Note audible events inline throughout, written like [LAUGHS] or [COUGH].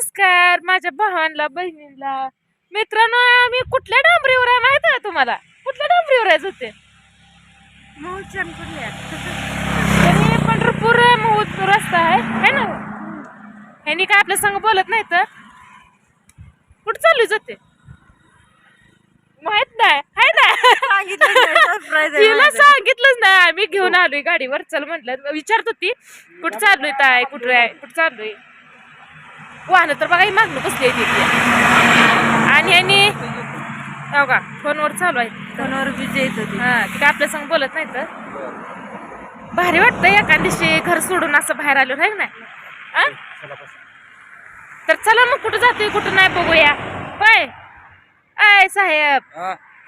नमस्कार माझ्या भावांना बहिणीला मित्रांनो मी कुठल्या डांबरीवर आहे माहीत आहे तुम्हाला? कुठल्या डांबरीवर आहे होते पंढरपूर महूत रस्ता आहे है ना? ह्यांनी काय आपल्या संग बोलत नाही तर? कुठं चालू जाते? माहीत नाही हाय ना? तिला सांगितलंच नाही आम्ही घेऊन आलोय गाडीवर चल म्हटलं. विचारत होती कुठं चाललोय ताय कुठं आहे कुठं चाललोय? वाहन तर बघा ही मागणं बसली आहे तिथे आणि यांनी हो का? फोनवर चालू आहे. फोनवर विजय येत होती हा ती काय आपल्या संग बोलत नाही तर भारी वाटतं एका दिवशी घर सोडून असं बाहेर आलो नाही? ना? तर चला मग कुठं जातोय कुठं नाही बघूया. होय? आय साहेब.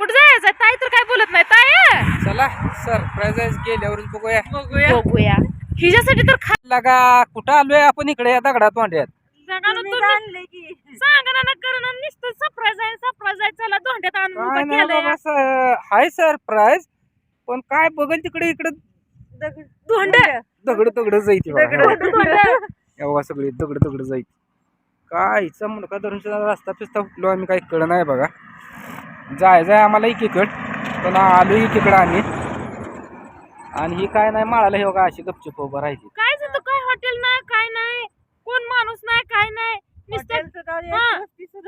कुठं जायचं? ताई तर काय बोलत नाही. ताय चला सरप्राईज गेल्यावरच बघूया. बघूया. हिच्यासाठी तर खा लागा कुठं आलोय आपण इकडे या दगडात वांड्यात ना तुम्ही की. सांगा ना करण नुसतं सरप्राईज आहे सरप्राईज आहे. चला धोंड्यात आणून काय उभं नाही केलंय. बाबा स- हाय सरप्राईज पण काय बघल तिकडे इकडे. दगड धोंड. दगड दगड जायची दगड. एवढा सगळी दगड दगड जायची. काय हिचा मुलगा धरून रस्ता पिस्ता फुटलो आम्ही काही कळ नाही बघा. जाय जाय आम्हाला एकीकड. पण आलो एकीकडं आम्ही. आणि ही काय नाही माळाला हे बघा अशी गपचूप उभं राहिली काय तिथं काय हॉटेल नाही काय नाही कोण माणूस नाही काय नाही नुसतं हा.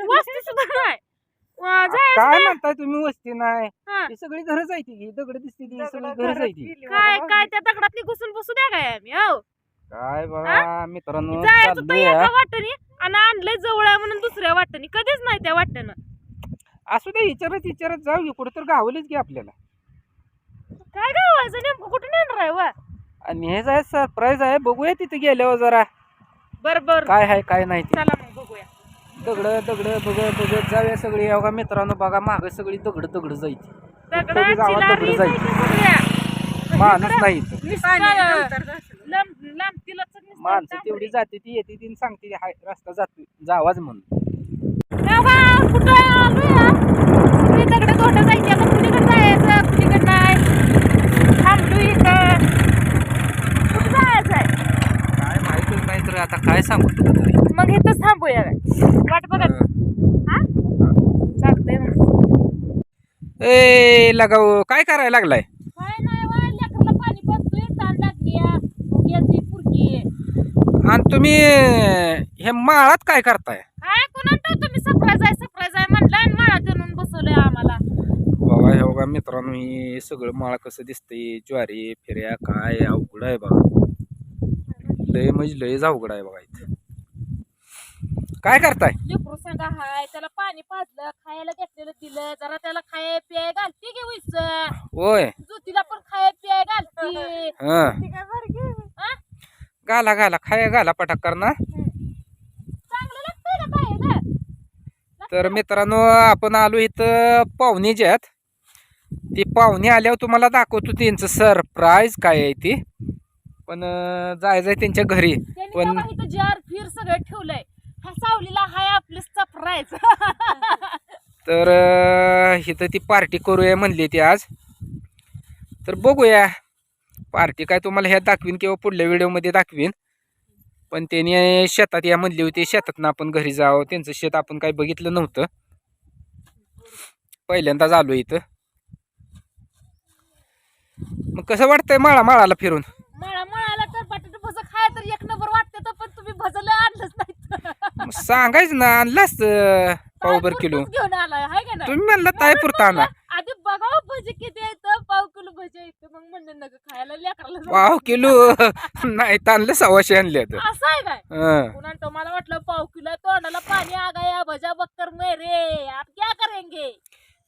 वस्ती सुद्धा नाही. वा, जायचं काय नाही. म्हणताय तुम्ही वस्ती नाही. हा. ही सगळी घर जायची की दगड दिसते ती सगळी घर जायची काय बाबा. काय त्या दगडातली घुसून बसू द्या काय आम्ही हो? काय बघा मित्रांनो जायचं तर चाललोय. एका वाटणी? आणि आणलंय जवळ आहे म्हणून दुसऱ्या वाटणी. कधीच नाही त्या वाटणं. असू दे विचारत विचारत जाऊ की कुठं तर गावलीच की आपल्याला. काय गावायचं नेमकं कुठे नेणार आहे वा? आणि हे जाय सरप्राईज आहे. बघूया तिथे गेल्यावर जरा. बर बर. काय आहे काय नाही ते. चला मग बघूया. दगड दगड बघत बघत जाऊया सगळी. अवघा मित्रांनो बघा माग सगळी दगड दगड जायची दगडाची गावात लारी दगड जायची. माणूस नाही इथं. नुसतं. लांब नुसतं माणसं. तेवढी जाते ती येते ती आणि सांगते हाय रस्ता जातो जावाच म्हणून. तेव्हा कुठं? आलोय. आता कुणीकडे जायचं कुणीकडे नाही थांबलो इथं कुठं जायचं आहे काय माहितच नाही तर आता काय सांगू तुला तरी? मग इथंच थांबूया काय? वाट बघा हा. चालतंय मग. ए लगाव काय करायला लागलाय? काय नाही वा लेकरला पाणी पाजतोय ताण लागली पुरकी आणि तुम्ही हे माळात काय करताय? काय कोणा तुम्ही सरप्राईज आहे सरप्राईज आहे म्हणलं आणि माळात आणून बसवलंय आम्हाला. बघा हे बघा मित्रांनो हे सगळं माळ कसं दिसतंय? ज्वारी फिर्या काय अवघड आहे बघा. लय म्हणजे लयच अवघड आहे बघा इथं. काय करताय? लेकरू सांगा हाय त्याला पाणी पाजलं खायला घेतलेलं दिलं जरा त्याला खाय पियाय घालते की उईस होय. जुतीला पण खाय पियाय घालते. हं. ती काय बरं? हा? घाला घाला खाया घाला पटाक करणार चांगलं लागतंय? तर मित्रांनो आपण आलो इथं पाहुणेच्यात ती पाहुणे आल्यावर तुम्हाला दाखवतो त्यांचं सरप्राईज काय आहे ते. पण अं, जायचं आहे त्यांच्या घरी. पण जार फिर सगळं ठेवलंय. हा सावलीला हाय [LAUGHS] तर इथं ती पार्टी करूया म्हणली ती आज. तर बघूया. पार्टी काय तुम्हाला ह्या दाखवीन किंवा पुढल्या व्हिडिओमध्ये दाखवीन. पण त्याने शेतात या म्हणली होती शेतातनं आपण घरी जावं. त्यांचं शेत आपण काही बघितलं नव्हतं. पहिल्यांदाच आलो इथं. मग कसं वाटतंय माळा माळाला फिरून? मळा मळाला तर बटाटे भज खाय तर एक नंबर वाटते तर पण तुम्ही भजलं आणलंच नाही सांगायचं ना आणलाच पावभर किलो. घेऊन आलाय हाय का नाही? तुम्ही म्हणलं ताय पुरता आणा. आधी बघाव भजी किती येतं पाव किलो भजी येतं मग म्हणलं नका खायला लेकराला. पाव किलो? [LAUGHS] नाही तर आणलं सव्वाशे आणले असं आहे काय? हं. पुन्हा तो मला वाटलं पाव किलो तोंडाला पाणी आ गया भजा बक्कर मेरे आप क्या करेंगे.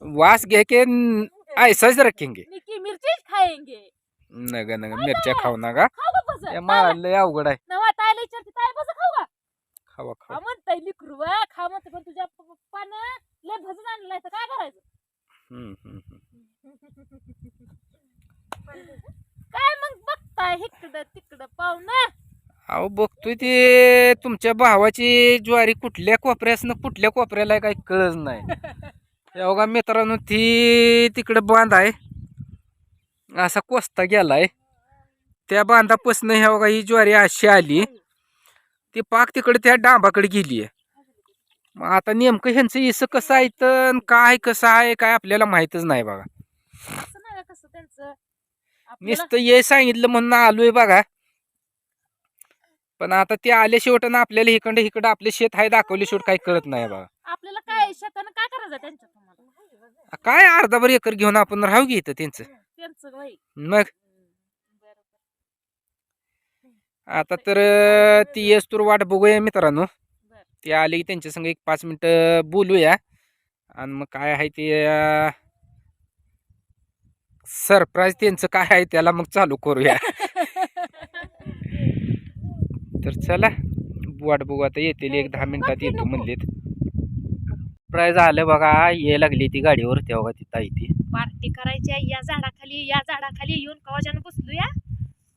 वास घे के न- ऐसाच रखेंगे. निकी मिर्ची खाएंगे नग नग मिरच्या खाऊ नका. माळा लय अवघड आहे. नवा तायला विचारते ताय भज खाऊ का? खावा खा खावा म्हणताय लिकरू वा, खा म्हणते पण तुझ्या पप्पानं लय भजन आणलं नाही तर काय करायचं? मग बघताय इकडं तिकडं पाहुणं? अहो बघतोय ते तुमच्या भावाची ज्वारी कुठल्या कोपऱ्यासनं कुठल्या कोपऱ्याला काही कळच नाही. [LAUGHS] मित्रांनो ती तिकडं बांध आहे. असा कोस्ता गेलाय. त्या बांधापासनं ह्या बघा ही ज्वारी अशी आली. ती पाक तिकडे त्या डांबाकडे गेली आहे मग आता नेमकं ह्यांचं इसं कसं आहे तर काय कसं आहे काय आपल्याला माहीतच नाही बघा. नुसतं ये सांगितलं म्हणून आलोय बघा. पण आता ते आले शेवट ना आपल्याला इकडं इकडं आपले शेत आहे दाखवले शेवट काही कळत नाही बघा. आपल्याला काय शेतानं काय करायचं त्यांच्या काय अर्धाभर एकर घेऊन आपण राहू घे इथं त्यांचं? त्यांचं मग? आता तर ती येस तर वाट बघूया मित्रांनो. ते आले की त्यांच्या संग एक पाच मिनिटं बोलूया. आणि मग काय आहे ते सरप्राईज त्यांचं काय आहे त्याला मग चालू करूया. तर चला वाट बघू आता येतील एक दहा मिनिटात येतो म्हणलेत. [LAUGHS] प्राईज आलं बघा ये लागली ती गाडीवर तेव्हा तिथं आहे ती. पार्टी करायची आहे या झाडाखाली या झाडाखाली येऊन कवाच्यानं बसलो या?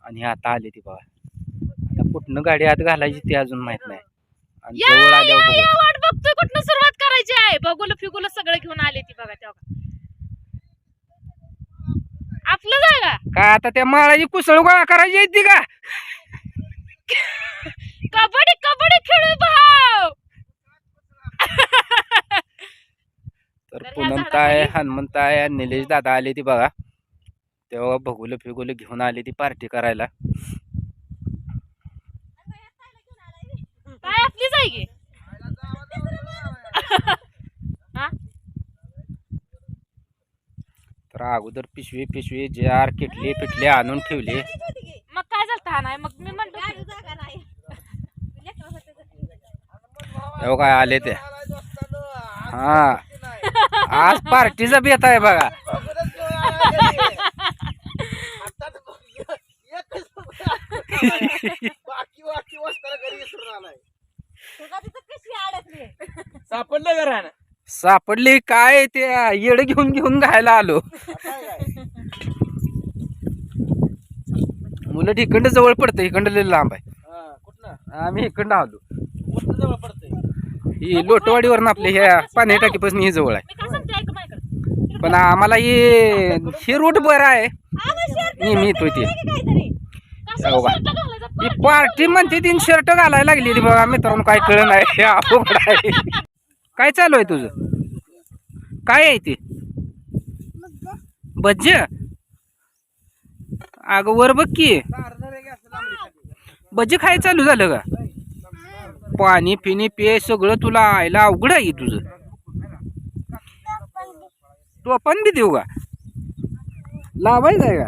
आणि आता आले ती बघा. आता कुठनं गाडी आत घालायची ते अजून माहीत नाही. आणि या जवळ या आल्यावर बघू. या वाट बघतोय कुठनं सुरुवात करायची आहे. बघुल फिगुल सगळं घेऊन आले ती बघा तेव्हा. आपलं जागा. काय आता त्या माळाची कुसळ गोळा करायची आहे ती का? कबड्डी कबड्डी खेळू भाऊ तर झाडाखाली- हनुमंताय आणि निलेश दादा आले ती बघा. तेव्हा भगुलं फिगुलं घेऊन आली ती पार्टी करायला. काय तर अगोदर पिशवी पिशवी जार किटली पिटली आणून ठेवली. मग काय झालं हा नाही? मग मी म्हणतो तेव्हा काय आले ते? हा. आज पार्टीचा बेत आहे बघा. बाकी बाकी वस्ताला घरी विसरून आलाय सापडलं सापडली काय ते येड घेऊन घेऊन घायला आलो. मुलं इकडं जवळ पडतं इकडं लांब आहे. हा, आम्ही इकडं आलो. जवळ पडतंय. ही लोटवाडीवर आपल्या ह्या पाणी टाकीपासून ही जवळ आहे. पण आम्हाला हे हे रूट बरं आहे. नेहमी येतोय ते. पार्टी म्हणते तीन शर्ट घालायला लागली ती बघा मित्रांनो काय कळ नाही. हे अवघड आहे. काय चालू आहे तुझं? काय आहे ते? भज्ज? अगं वर बघ की. भज्ज खाय चालू झालं का? पाणी पिणी पे सगळं तुला आयला अवघड आहे तुझं. तू आपण बी देऊ का? लावायचं आहे का?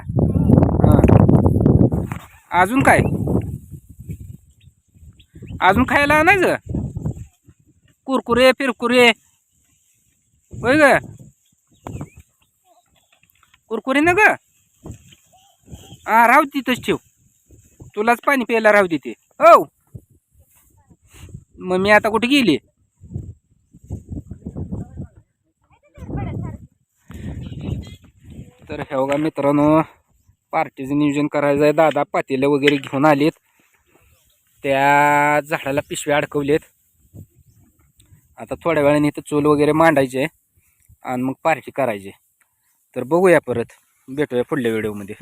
अजून काय? अजून खायला आणायचं? कुरकुरे फिरकुरे. होय ग? कुरकुरे ना ग? हा राहू तिथंच ठेव. तुलाच पाणी प्यायला राहू तिथे हो. मग मी आता कुठे गेली? तर हे बघा मित्रांनो पार्टीचं नियोजन करायचं आहे. दादा पातेलं वगैरे घेऊन आलेत. त्या झाडाला पिशव्या अडकवलेत. आता थोड्या वेळाने इथं चूल वगैरे मांडायचे आणि मग पार्टी करायची. तर बघूया परत. भेटूया पुढल्या व्हिडिओमध्ये.